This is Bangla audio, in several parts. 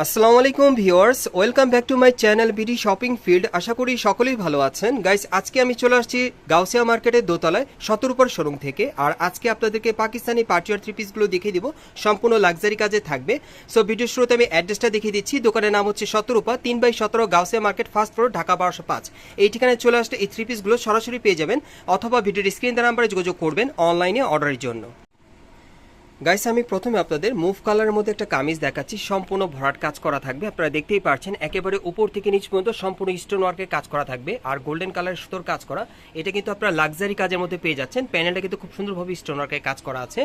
আসসালামু আলাইকুম viewers, welcome back to my channel BD shopping field. আশা করি সকলেই ভালো আছেন। গাইস, আজকে আমি চলে আসছি গাউসিয়া মার্কেটের দোতলায়, শতরূপার শোরুম থেকে। আর আজকে আপনাদেরকে পাকিস্তানি পার্টিয়ার থ্রি পিসগুলো দেখিয়ে দিব। সম্পূর্ণ লাক্সারি কাজে থাকবে। সো ভিডিও শুরুতে আমি অ্যাড্রেসটা দেখিয়ে দিচ্ছি। দোকানের নাম হচ্ছে শতরূপা, তিন বাই সতেরো, Gausia market, first floor, Dhaka বারোশো পাঁচ। এই ঠিকানায় চলে আসলে এই থ্রি পিসগুলো সরাসরি পেয়ে যাবেন। অথবা ভিডিওর স্ক্রিন দেওয়ার নাম্বারে যোগাযোগ করবেন অনলাইনে অর্ডারের জন্য। গাইস আমি প্রথমে আপনাদের মুভ কালারের মধ্যে একটা কামিজ দেখাচ্ছি। সম্পূর্ণ ভরাট কাজ করা থাকবে। আপনারা দেখতেই পারছেন, একেবারে উপর থেকে নিচ পর্যন্ত সম্পূর্ণ স্টোন ওয়ার্কের কাজ করা থাকবে। আর গোল্ডেন কালারের সুতোর কাজ করা, এটা কিন্তু আপনারা লাক্সারি কাজের মধ্যে পেয়ে যাচ্ছেন। প্যানেলটা কিন্তু খুব সুন্দরভাবে স্টোন ওয়ার্কের কাজ করা আছে।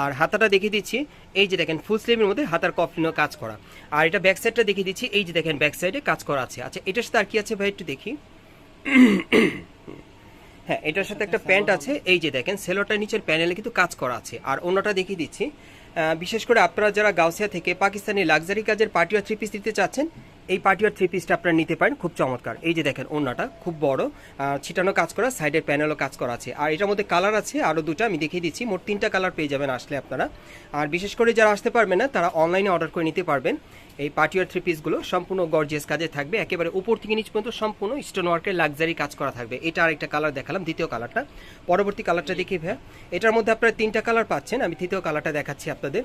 আর হাতাটা দেখিয়ে দিচ্ছি, এই যে দেখেন ফুল স্লিভের মধ্যে হাতার কফলিনও কাজ করা। আর এটা ব্যাক সাইডটা দেখিয়ে দিচ্ছি, এই যে দেখেন ব্যাক সাইডে কাজ করা আছে। আচ্ছা এটার সাথে আর কি আছে ভাই, একটু দেখি। হ্যাঁ এটার সাথে একটা প্যান্ট আছে। এই যে দেখেন সেলোটার নিচের প্যানেলে কিন্তু কাজ করা আছে। আর অন্যটা দেখিয়ে দিচ্ছি। আহ, বিশেষ করে আপনারা যারা গাউসিয়া থেকে পাকিস্তানি লাক্সারি কাজের পার্টি থ্রি পিস দিতে চাচ্ছেন এই পার্টিওয়ার থ্রি পিসটা আপনারা নিতে পারেন খুব চমৎকার। এই যে দেখেন অন্যটা খুব বড় ছিটানো কাজ করা সাইডের প্যানেলও কাজ করা আছে। আর এটার মধ্যে কালার আছে আরও দুটো আমি দেখিয়ে দিচ্ছি মোট তিনটা কালার পেয়ে যাবেন আসলে আপনারা। আর বিশেষ করে যারা আসতে পারবেন না তারা অনলাইনে অর্ডার করে নিতে পারবেন। এই পার্টিওয়ার থ্রি পিসগুলো সম্পূর্ণ গর্জিয়াস কাজে থাকবে একেবারে উপর থেকে নিচ পর্যন্ত সম্পূর্ণ স্টোন ওয়ার্কের লাক্সারি কাজ করা থাকবে। এটা আরেকটা কালার দেখালাম দ্বিতীয় কালারটা পরবর্তী কালারটা দেখি ভাইয়া। এটার মধ্যে আপনারা তিনটা কালার পাচ্ছেন আমি তৃতীয় কালারটা দেখাচ্ছি আপনাদের।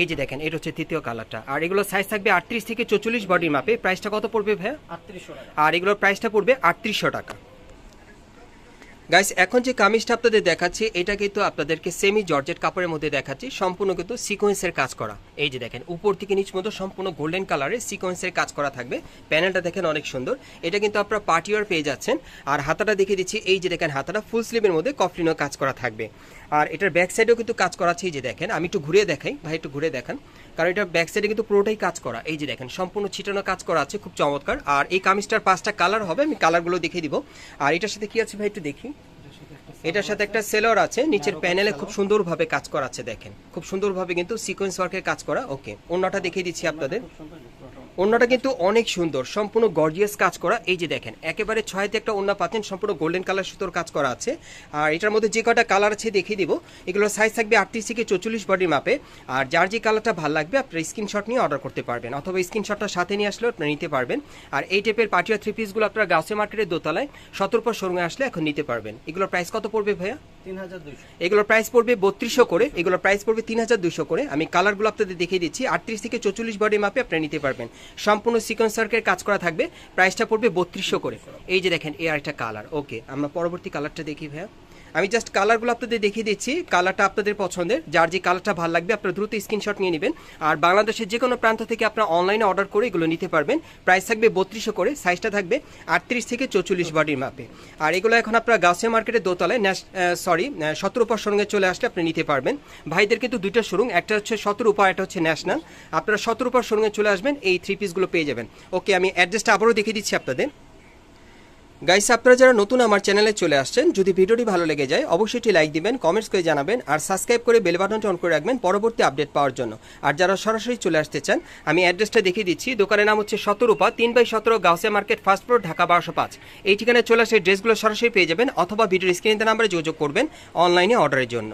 এই যে দেখেন এটা হচ্ছে তৃতীয় কালারটা আর এগুলো সাইজ থাকবে আটত্রিশ থেকে চৌচল্লিশ বডির মাপে প্রাইসটা কত পড়বে ভাইয়া? আটত্রিশশো আর এগুলোর প্রাইসটা পড়বে আটত্রিশশো টাকা। গাইস এখন যে কামিজটা আপনাদের দেখাচ্ছি, এটা কিন্তু আপনাদেরকে সেমি জর্জেট কাপড়ের মধ্যে দেখাচ্ছি। সম্পূর্ণ কিন্তু সিকোয়েন্সের কাজ করা। এই যে দেখেন, উপর থেকে নিচ মতো সম্পূর্ণ গোল্ডেন কালারের সিকোয়েন্সের কাজ করা থাকবে। প্যানেলটা দেখেন অনেক সুন্দর। এটা কিন্তু আপনারা পার্টিওয়ার পেয়ে যাচ্ছেন। আর হাতাটা দেখিয়ে দিচ্ছি, এই যে দেখেন হাতাটা ফুল স্লিভের মধ্যে কফলিনও কাজ করা থাকবে। আর এটার ব্যাক সাইডেও কিন্তু কাজ করা আছে, এই যে দেখেন। আমি একটু ঘুরে দেখাই, ভাই, একটু ঘুরে দেখান। কারণ এটা ব্যাক সাইডে কিন্তু পুরোটাই কাজ করা। এই যে দেখেন, সম্পূর্ণ ছিটানো কাজ করা আছে, খুব চমৎকার। আর এই কামিজটার পাঁচটা কালার হবে, আমি কালারগুলো দেখিয়ে দিব। আর এটার সাথে কি আছে ভাই, একটু দেখি। এটার সাথে একটা সেলর আছে, নিচের প্যানেলে খুব সুন্দরভাবে কাজ করা আছে দেখেন। খুব সুন্দরভাবে কিন্তু সিকোয়েন্স ওয়ার্কের কাজ করা, ওকে। অন্যটা দেখিয়ে দিচ্ছি আপনাদের। অন্যটা কিন্তু অনেক সুন্দর, সম্পূর্ণ গর্জিয়াস কাজ করা। এই যে দেখেন, একেবারে ছয়তে একটা অন্য পাচ্ছেন, সম্পূর্ণ গোল্ডেন কালার সুতোর কাজ করা আছে। আর এটার মধ্যে যে কটা কালার আছে দেখিয়ে দিব। এগুলো সাইজ থাকবে আটত্রিশ থেকে চৌচল্লিশ বডির মাপে আর যার যে কালারটা ভালো লাগবে, আপনার স্ক্রিনশট নিয়ে অর্ডার করতে পারবেন। অথবা স্ক্রিনশটটা সাথে নিয়ে আসলেও আপনারা নিতে পারবেন। আর এই টাইপের পার্টিয়া থ্রি পিসগুলো আপনারা গাউসে মার্কেটের দোতলায়, সতর্ক শোরুমে আসলে এখন নিতে পারবেন। এগুলোর প্রাইস কত পড়বে ভাইয়া? এগুলোর প্রাইস পড়বে বত্রিশশো করে। এগুলোর প্রাইস পড়বে তিন হাজার দুশো করে। আমি কালারগুলো আপনাদের দেখিয়ে দিচ্ছি। আটত্রিশ থেকে চৌচল্লিশ বডি মাপে আপনি নিতে পারবেন। সম্পূর্ণ সিকোয়েন্স সার্কের কাজ করা থাকবে। প্রাইসটা পড়বে বত্রিশশো করে। এই যে দেখেন এ আরেকটা কালার ওকে আমরা পরবর্তী কালারটা দেখি ভাইয়া। আমি জাস্ট কালারগুলো আপনাদের দেখিয়ে দিচ্ছি। কালারটা আপনাদের পছন্দের। যার যে কালারটা ভালো লাগবে, আপনারা দ্রুত স্ক্রিনশট নিয়ে নেবেন। আর বাংলাদেশের যে কোনো প্রান্ত থেকে আপনারা অনলাইনে অর্ডার করে এগুলো নিতে পারবেন। প্রাইস থাকবে বত্রিশশো করে সাইজটা থাকবে আটত্রিশ থেকে চৌচল্লিশ বডির মাপে। আর এগুলো এখন আপনারা গাউসিয়া মার্কেটের দোতলায়, ন্যাশ সরি সতেরো উপর সঙ্গে চলে আসলে আপনি নিতে পারবেন। ভাইদের কিন্তু দুইটা শোরুম একটা হচ্ছে সতেরো উপর, একটা হচ্ছে ন্যাশনাল আপনারা সতেরো উপর সঙ্গে চলে আসবেন, এই থ্রি পিসগুলো পেয়ে যাবেন। ওকে আমি অ্যাড্রেসটা আবারও দেখিয়ে দিচ্ছি আপনাদের। গাইস আপনারা যারা নতুন আমার চ্যানেলে চলে আসছেন, যদি ভিডিওটি ভালো লেগে যায়, অবশ্যই একটি লাইক দিবেন কমেন্টস করে জানাবেন, আর সাবস্ক্রাইব করে বেল বাটনটি অন করে রাখবেন পরবর্তী আপডেট পাওয়ার জন্য। আর যারা সরাসরি চলে আসতে চান, আমি অ্যাড্রেসটা দেখিয়ে দিচ্ছি। দোকানের নাম হচ্ছে শতরূপা, তিন বাই সতেরো, Gausia market first floor Dhaka বারোশো পাঁচ। এই ঠিকানায় চলে আসে ড্রেসগুলো সরাসরি পেয়ে যাবেন, অথবা ভিডিওর স্ক্রিনের নাম্বারে যোগাযোগ করবেন অনলাইনে অর্ডারের জন্য।